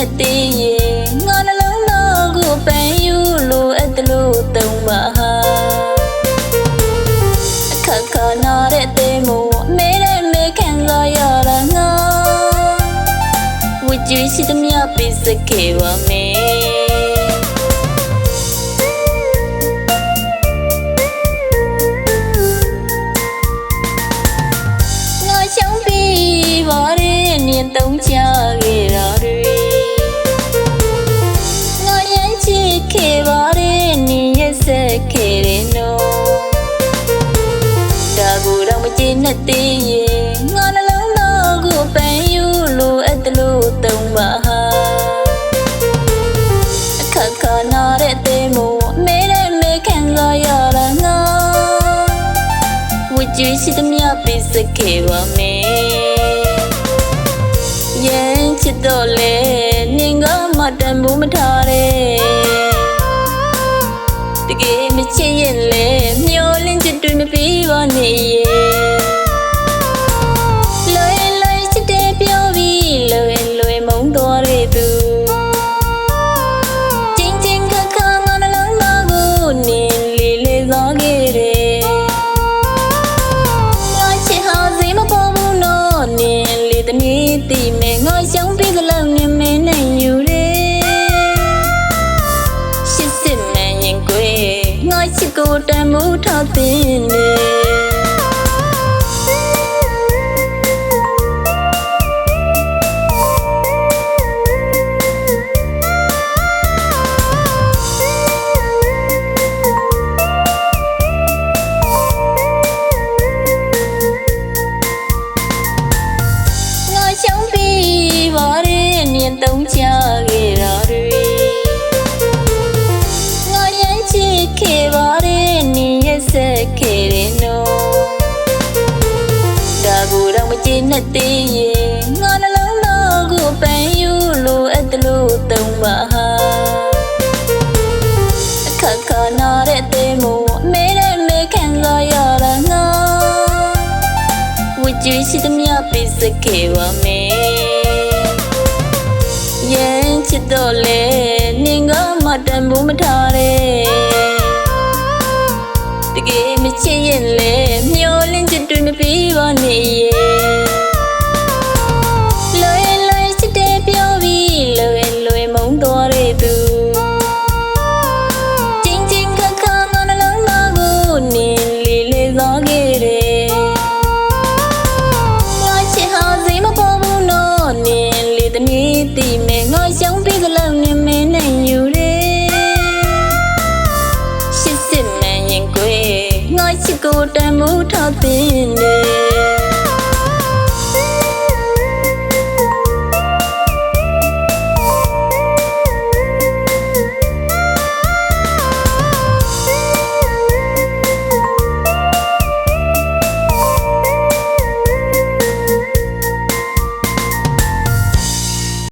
နဲ့သေးရဲ့ငါနှလုံးသားကိုပန်းယူလို့အဲ့တလို့တုံးပါဟာအခက်ခါနာတဲ့တဲမို့အမဲတဲ့မဲခံစားရတာငါဝကြည့်ရှိသမျှပြစ်စခဲ့ပါမယ်ငါရှောင်းပြီးပါရဲ့နင်တုံးချ နဲ့သေးရဲ့ငါနှလုံးသားကိုပန်းယူလို့အဲ့တလို့တုံးပါဟာအခက်ခါနာတဲ့တဲမို့အမဲတဲ့မဲခံစားရတာငါဝကြည့်ရှိသမျှပြစ်စခဲ့ပါမယ်။ယဉ်ချစ်တော့လေနင်ကမတန်ဘူးမထားတဲ့။တကယ်မချစ်ရင်လေမျောလင်းချစ်တွေမပြီးပါနဲ့ရဲ့။ တမီးတိမဲငါရှောင်းပြီးကလောက်နင်မင်းနဲ့ယူတယ်ရှစ်စစ်မှန်ရင်ကွယ်ငါချစ်ကိုတန်မှုထားတဲ့နေ တုံးချခဲ့တာတွေငါရမ်းချစ်ခဲ့ပါရဲ့နင်ရဲ့ဆက်ခဲ့တယ်နော်ဒါကိုတော့မကြည့်နဲ့သေးရဲ့ငါနှလုံးသားကိုပန်းယူလို့အဲ့တလို့တုံးပါဟာအခက်ခါနာတဲ့တဲမို့အမဲတဲ့မဲခံစားရတာငါဝကြည့်ရှိသမျှပြစ်စခဲ့ပါမယ်။ယဉ် ချစ်တော့လေနင်ကမတန်ဘူးမထားတဲ့။တကယ်မချစ်ရင်လေမျောလင်းချစ်တွေမပြီးပါနဲ့ ကိုတန်မိုးထောက်သိနေ